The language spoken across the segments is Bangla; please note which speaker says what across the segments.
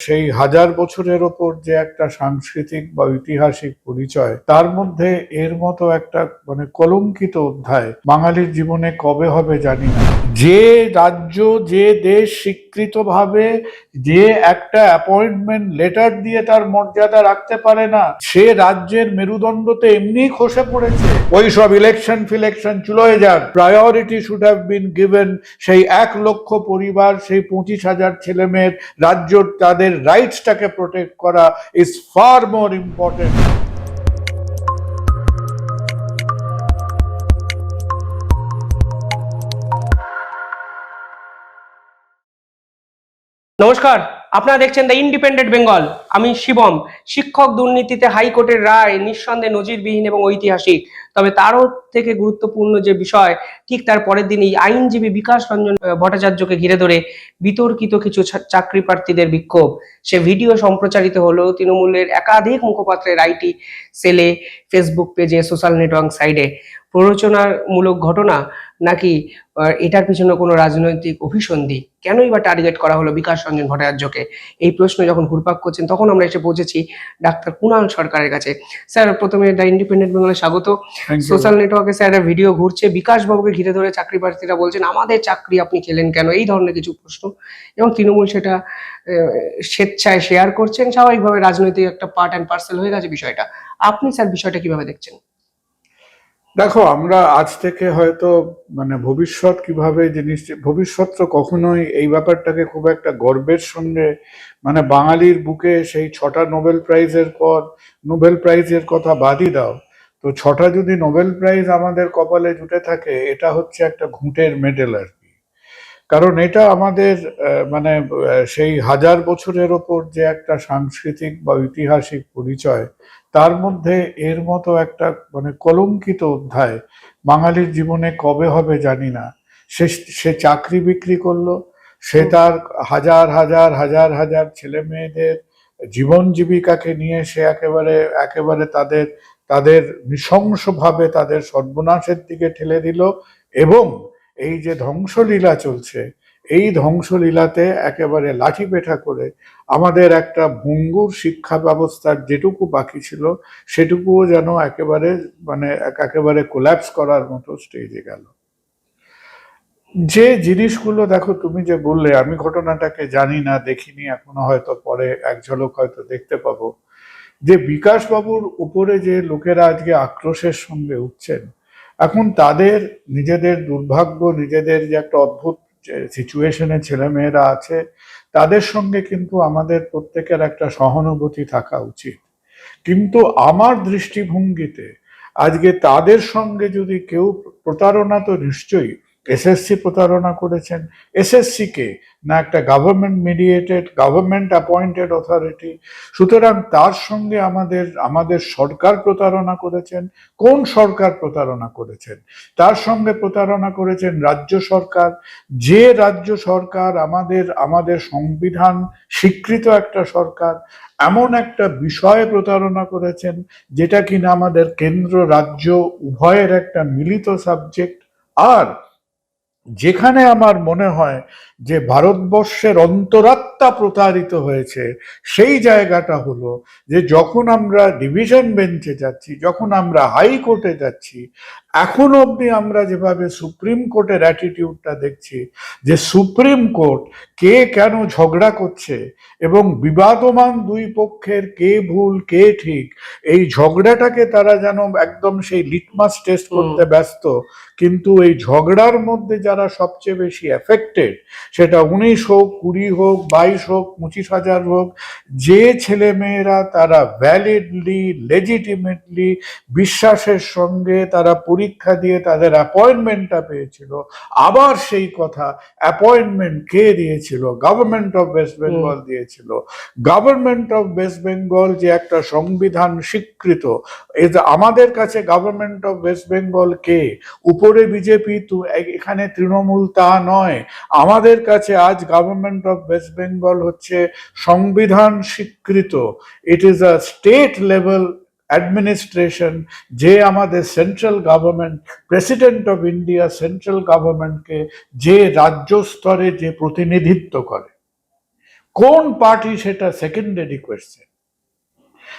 Speaker 1: সেই হাজার বছরের ওপর যে একটা সাংস্কৃতিক বা ঐতিহাসিক পরিচয়, তার মধ্যে এর মতো একটা মানে কলঙ্কিত অধ্যায় বাঙালির জীবনে কবে হবে জানি না। যে রাজ্য, যে দেশ স্বীকৃতভাবে যে একটা অ্যাপয়েন্টমেন্ট লেটার দিয়ে তার মর্যাদা রাখতে পারে না, সে রাজ্যের মেরুদণ্ডতে এমনি খসে পড়েছে। ওই সব ইলেকশন ফিলেকশন চুলোয় যাক priority should have been given সেই এক লক্ষ পরিবার, সেই পঁচিশ হাজার ছেলেমেয়ের রাজ্য তাদের রাইটসটাকে প্রোটেক্ট করা ইজ ফার মোর ইম্পর্টেন্ট
Speaker 2: নমস্কার, আপনারা দেখছেন দ্য ইন্ডিপেন্ডেন্ট বেঙ্গল আমি শিবম, শিক্ষক দুর্নীতিতে হাইকোর্টের রায়, নিঃসন্দেহে নজিরবিহীন এবং ঐতিহাসিক। তবে তারও থেকে গুরুত্বপূর্ণ যে বিষয়, ঠিক তার পরের দিনই আইনজীবী বিকাশ রঞ্জন ভট্টাচার্যকে ঘিরে ধরে বিতর্কিত কিছু চাকরি প্রার্থীদের বিক্ষোভ। সে ভিডিও সম্প্রচারিত হলো তৃণমূলের একাধিক মুখপাত্রের আইটি সেলে, ফেসবুক পেজে, সোশ্যাল নেটওয়ার্ক সাইডে। প্ররোচনামূলক ঘটনা নাকি এটার পিছনে কোনো রাজনৈতিক অভিসন্ধি? কেনই বা টার্গেট করা হলো বিকাশ রঞ্জন ভট্টাচার্যকে? এই প্রশ্ন যখন ঘুরপাক করছেন, তখন আমরা এসে পৌঁছেছি ডাক্তার কুণাল সরকারের কাছে। স্যার, প্রথমে দ্য ইন্ডিপেন্ডেন্ট বেঙ্গলে স্বাগত. সোশ্যাল নেটওয়ার্কে স্যার একটা ভিডিও ঘুরছে। বিকাশ বাবুকে ঘিরে ধরে চাকরি প্রার্থীরা বলছেন আমাদের চাকরি আপনি খেলেন কেন? এই ধরনের কিছু প্রশ্ন। এবং তৃণমূল সেটা স্বেচ্ছায় শেয়ার করছেন। স্বাভাবিকভাবে রাজনৈতিক একটা পার্ট অ্যান্ড পার্সেল হয়ে গেছে বিষয়টা। আপনি স্যার বিষয়টা কীভাবে দেখছেন?
Speaker 1: দেখো আমরা আজ থেকে হয়তো মানে ভবিষ্যৎ কীভাবে জিনিস ভবিষ্যৎ তো কখনোই এই ব্যাপারটাকে খুব একটা গর্বের সঙ্গে মানে বাঙালির বুকে সেই ছটা নোবেল প্রাইজের পর নোবেল প্রাইজের কথা বাদই দাও। তো ছটা যদি নোবেল প্রাইজ আমাদের কপালে জুটে থাকে এটা হচ্ছে একটা ঘুঁটের মেডেল আর কি। কারণ এটা আমাদের মানে সেই হাজার বছরের ওপর যে একটা সাংস্কৃতিক বা ঐতিহাসিক পরিচয় তার মধ্যে এর মতো একটা মানে কলঙ্কিত অধ্যায় বাঙালির জীবনে কবে হবে জানি না। সে সে চাকরি বিক্রি করল সে তার হাজার হাজার হাজার হাজার ছেলে মেয়েদের জীবন জীবিকাকে নিয়ে সে একেবারে একেবারে তাদের তাদের নৃশংসভাবে তাদের সর্বনাশের দিকে ঠেলে দিল এবং এই যে ধ্বংসলীলা চলছে, এই ধ্বংসলীলাতে একেবারে লাঠি পেঠা করে আমাদের একটা ভঙ্গুর শিক্ষা ব্যবস্থার যেটুকু বাকি ছিল, সেটুকুও যেন একেবারে মানে এক- একেবারে কোল্যাপস করার মতো স্টেজে গেল। যে জিনিসগুলো দেখো তুমি যে বললে, আমি ঘটনাটাকে জানি না, দেখিনি, এখনও হয়তো পরে এক ঝলক হয়তো দেখতে পাবো। যে বিকাশ বাবুর উপরে যে লোকেরা আজকে আক্রোশের সঙ্গে উঠছেন, এখন তাদের নিজেদের দুর্ভাগ্য, নিজেদের যে একটা অদ্ভুত সিচুয়েশনে ছেলেমেয়েরা আছে, তাদের সঙ্গে কিন্তু আমাদের প্রত্যেকের একটা সহানুভূতি থাকা উচিত। কিন্তু আমার দৃষ্টিভঙ্গিতে আজকে তাদের সঙ্গে যদি কেউ প্রতারণা, তো নিশ্চয়ই এসএসসি প্রতারণা করেছেন। এসএসসি কে? না, একটা government mediated government appointed authority সুতরাং তার সঙ্গে আমাদের আমাদের সরকার প্রতারণা করেছেন। কোন সরকার প্রতারণা করেছেন? তার সঙ্গে প্রতারণা করেছেন রাজ্য সরকার। যে রাজ্য সরকার আমাদের আমাদের সংবিধান স্বীকৃত একটা সরকার, এমন একটা বিষয়ে প্রতারণা করেছেন যেটা কিনা আমাদের কেন্দ্র, রাজ্য উভয়ের একটা মিলিত সাবজেক্ট আর যেখানে আমার মনে হয় যে ভারতবর্ষের অন্তরাত্মা প্রতারিত হয়েছে সেই জায়গাটা হলো যে যখন আমরা ডিভিশন বেঞ্চে যাচ্ছি যখন আমরা হাইকোর্টে যাচ্ছি এখন অবধি আমরা যেভাবে সুপ্রিম কোর্টের অ্যাটিটিউডটা দেখছি যে সুপ্রিম কোর্ট কে কেন ঝগড়া করছে এবং বিবাদমান দুই পক্ষের কে ভুল কে ঠিক এই ঝগড়াটাকে তারা যেন একদম সেই লিটমাস টেস্ট করতে ব্যস্ত কিন্তু এই ঝগড়ার মধ্যে যারা সবচেয়ে বেশি এফেক্টেড সেটা উনিশ হোক কুড়ি হোক বাইশ হোক পঁচিশ হাজার হোক যে ছেলে মেয়েরা তারা ভ্যালিডলি লেজিটিমেটলি বিশ্বাসের সঙ্গে তারা পরীক্ষা দিয়ে তাদের অ্যাপয়েন্টমেন্টটা পেয়েছিল আবার সেই কথা অ্যাপয়েন্টমেন্ট কে দিয়েছিল? গভর্নমেন্ট অফ ওয়েস্ট বেঙ্গল দিয়েছিল। গভর্নমেন্ট অফ ওয়েস্ট বেঙ্গল যে একটা সংবিধান স্বীকৃত আমাদের কাছে গভর্নমেন্ট অফ ওয়েস্ট বেঙ্গল কে? উপরে বিজেপি এখানে তৃণমূল তা নয়। আমাদের কাছে আজ গভর্নমেন্ট অফ ওয়েস্ট বেঙ্গল হচ্ছে সংবিধান স্বীকৃত। It is a state level administration যে আমাদের central government president of India central গভর্নমেন্টকে যে রাজ্য স্তরে যে প্রতিনিধিত্ব করে। কোন পার্টি সেটা সেকেন্ডারি কোয়েশ্চেন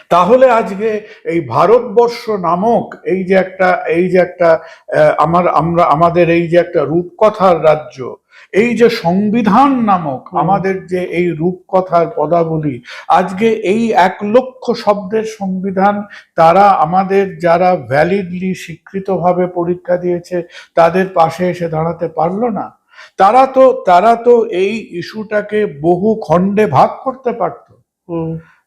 Speaker 1: তাহলে আজকে এই ভারতবর্ষ নামক এই যে একটা এই যে একটা আমার আমরা আমাদের এই যে একটা রূপকথার রাজ্য এই যে সংবিধান নামক আমাদের যে এই রূপকথার পদাবলী আজকে এই এক লক্ষ শব্দের সংবিধান তারা আমাদের যারা ভ্যালিডলি স্বীকৃতভাবে পরীক্ষা দিয়েছে তাদের পাশে এসে দাঁড়াতে পারল না। তারা তো তারা তো এই ইস্যুটাকে বহু খণ্ডে ভাগ করতে পারতো।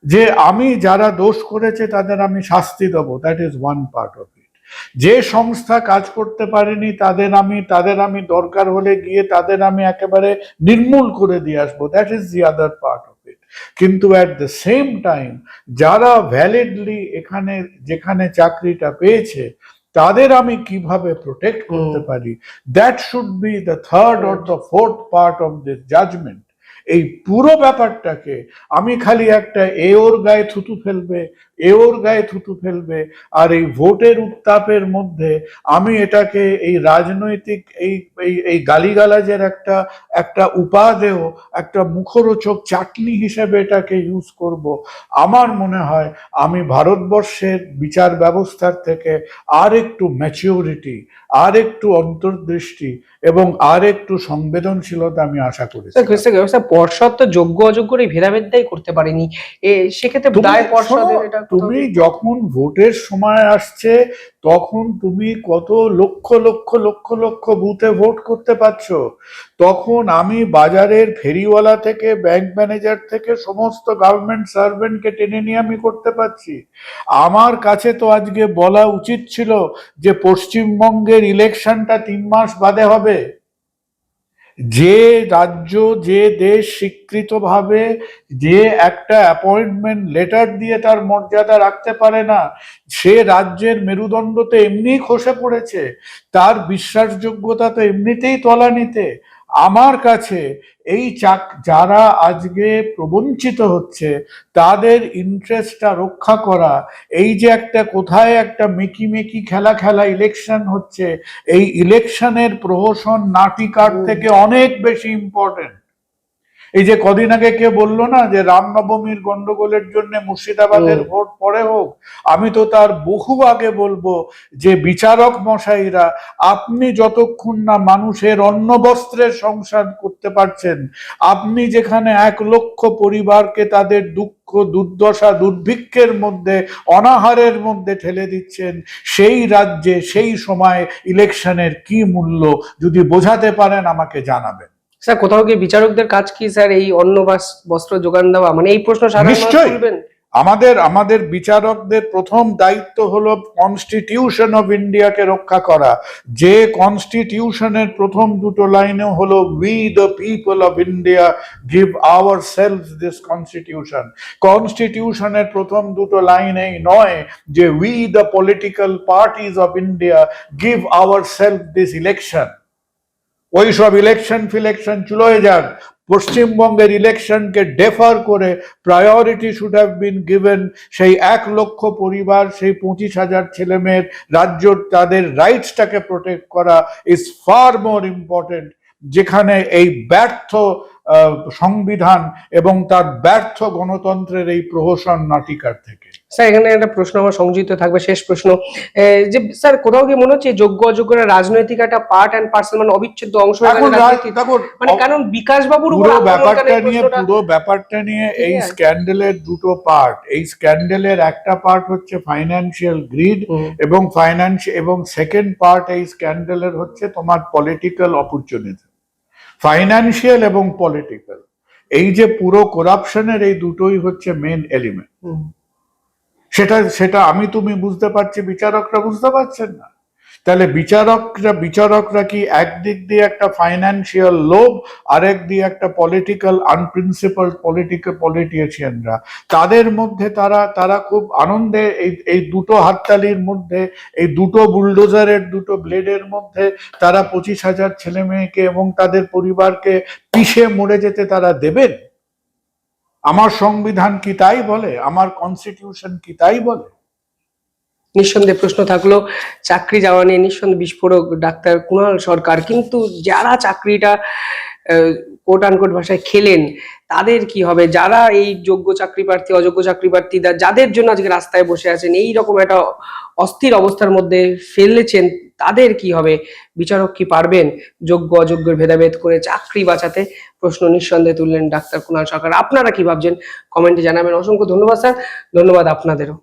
Speaker 1: যে আমি যারা দোষ করেছে তাদের আমি শাস্তি দেবো that is one part of it যে সংস্থা কাজ করতে পারেনি তাদের আমি তাদের আমি দরকার হলে গিয়ে তাদের আমি একেবারে নির্মূল করে দিয়ে আসব that is the other part of it কিন্তু অ্যাট দ্য সেম টাইম যারা ভ্যালিডলি এখানে যেখানে চাকরিটা পেয়েছে তাদের আমি কীভাবে প্রোটেক্ট করতে পারি? That should be the third or the fourth part of this judgment এই পুরো ব্যাপারটাকে আমি খালি একটা এ ওর গায়ে থুতু ফেলবে এ ওর গায়ে থুতু ফেলবে আর এই ভোটের উত্তাপের মধ্যে আমি এটাকে এই রাজনৈতিক এই এই গালিগালাজের একটা একটা উপাদেয় একটা মুখরোচক চাটনি হিসেবে এটাকে ইউজ করব। আমার মনে হয় আমি ভারতবর্ষের বিচার ব্যবস্থার থেকে আর একটু ম্যাচিওরিটি আর একটু অন্তর্দৃষ্টি এবং আর একটু সংবেদনশীলতা আমি আশা
Speaker 2: করি পর্ষদ তো যোগ্য অযোগ্যর এই ভেদাভেদটাই করতে পারেনি। এ সেক্ষেত্রে দায় পর্ষদের এটা কোথাও-
Speaker 1: তুমি যখন ভোটের সময় আসছে তখন তুমি কত লক্ষ লক্ষ লক্ষ লক্ষ বুথে ভোট করতে পারছ। তখন আমি বাজারের ফেরিওয়ালা থেকে ব্যাংক ম্যানেজার থেকে সমস্ত গভর্নমেন্ট সার্ভেন্টকে টেনে নিয়ে আমি করতে পারছি। আমার কাছে তো আজকে বলা উচিত ছিল যে পশ্চিমবঙ্গের ইলেকশনটা তিন মাস বাদে হবে। যে রাজ্য, যে দেশ স্বীকৃতভাবে যে একটা অ্যাপয়েন্টমেন্ট লেটার দিয়ে তার মর্যাদা রাখতে পারে না, সে রাজ্যের মেরুদণ্ড তো এমনিই খসে পড়েছে, তার বিশ্বাসযোগ্যতা তো এমনিতেই তলানিতে। আমার কাছে এই চাক যারা আজকে প্রবঞ্চিত হচ্ছে তাদের ইন্টারেস্টটা রক্ষা করা এই যে একটা কোথায় একটা মেকি মেকি খেলা খেলা ইলেকশন হচ্ছে এই ইলেকশনের প্রহসন নাটিকার থেকে অনেক বেশি ইম্পর্টেন্ট এই যে কদিন আগে কে বলল না যে রামনবমীর গন্ডগোলের জন্য মুর্শিদাবাদের ভোট পরে হোক আমি তো তার বহু আগে বলব যে বিচারক মশাইরা আপনি যতক্ষণ না মানুষের অন্ন বস্ত্রের সংসার করতে পারছেন আপনি যেখানে এক লক্ষ পরিবারকে তাদের দুঃখ দুর্দশা দুর্ভিক্ষের মধ্যে অনাহারের মধ্যে ঠেলে দিচ্ছেন সেই রাজ্যে সেই সময় ইলেকশনের কি মূল্য যদি বোঝাতে পারেন আমাকে জানাবেন।
Speaker 2: স্যার কোথাও কি বিচারকদের কাজ কি স্যার? এই অন্ন বস্ত্র যোগান দেওয়া? মানে এই প্রশ্ন সাধারণ?
Speaker 1: আমাদের আমাদের বিচারকদের প্রথম দায়িত্ব হলো কনস্টিটিউশন অফ ইন্ডিয়াকে রক্ষা করা। যে কনস্টিটিউশনের প্রথম দুটো লাইনে হলো we the people of India give our self this constitution কনস্টিটিউশনের প্রথম দুটো লাইনেই নয় যে we the political parties of India give our self this election ওই সব ইলেকশন ফিলেকশন চলে যাক। পশ্চিমবঙ্গের ইলেকশনকে ডেফার করে priority should have been given সেই এক লক্ষ পরিবার, সেই পঁচিশ হাজার ছেলেমেয়ের রাজ্য তাদের রাইটসটাকে প্রোটেক্ট করা ইজ ফার মোর ইম্পর্টেন্ট যেখানে এই ব্যর্থ সংবিধান এবং তার ব্যর্থ গণতন্ত্রের এই প্রহসন নাটিকার থেকে।
Speaker 2: স্যার এখানে একটা প্রশ্ন আমার সংযুক্ত থাকবে শেষ প্রশ্ন। যে স্যার কোথাও কি মনে হচ্ছে যোগ্য অযোগ্যরা রাজনৈতিক একটা পার্ট অ্যান্ড পার্সেল মানে অবিচ্ছেদ্য অংশ মানে কারণ বিকাশ বাবুর
Speaker 1: পুরো ব্যাপারটা নিয়ে পুরো ব্যাপারটা নিয়ে এই স্ক্যান্ডেলের দুটো পার্ট এই স্ক্যান্ডেলের একটা পার্ট হচ্ছে ফাইন্যান্সিয়াল গ্রিড এবং ফাইন্যান্স এবং সেকেন্ড পার্ট এই স্ক্যান্ডেলের হচ্ছে তোমার পলিটিক্যাল অপরচুনিটি ফাইন্যান্সিয়াল এবং পলিটিক্যাল এই যে পুরো করাপশনের এই দুটোই হচ্ছে মেন এলিমেন্ট। সেটা সেটা আমি তুমি বুঝতে পারছি, বিচারকরা বুঝতে পারছেন না। তাহলে বিচারকরা বিচারকরা কি একদিক দিয়ে একটা ফাইন্যান্সিয়াল লোভ, আরেক দিয়ে একটা পলিটিক্যাল আনপ্রিন্সিপাল পলিটিক্যাল পলিটিশিয়ানরা তাদের মধ্যে তারা তারা খুব আনন্দে এই এই দুটো হাততালির মধ্যে, এই দুটো বুলডোজারের, দুটো ব্লেডের মধ্যে তারা পঁচিশ হাজার ছেলে মেয়েকে এবং তাদের পরিবারকে পিষে মরে যেতে তারা দেবেন? আমার সংবিধান কি তাই বলে? আমার কনস্টিটিউশন কি তাই বলে?
Speaker 2: নিঃসন্দেহে প্রশ্ন থাকল, চাকরি যাওয়া নিয়ে নিঃসন্দেহে বিস্ফোরক ডাক্তার কুণাল সরকার। কিন্তু যারা চাকরিটা কোট আনকোট ভাষায় খেলেন, তাদের কি হবে? যারা এই যোগ্য চাকরি প্রার্থী, অযোগ্য চাকরি প্রার্থী যাদের জন্য আজকে রাস্তায় বসে আছেন এই রকম একটা অস্থির অবস্থার মধ্যে ফেলেছেন তাদের কি হবে? বিচারক কি পারবেন? যোগ্য, অযোগ্যের ভেদাভেদ করে চাকরি বাঁচাতে প্রশ্ন নিঃসন্দেহে তুললেন ডাক্তার কুণাল সরকার। আপনারা কি ভাবছেন? কমেন্টে জানাবেন। অসংখ্য ধন্যবাদ, স্যার। ধন্যবাদ আপনাদেরও।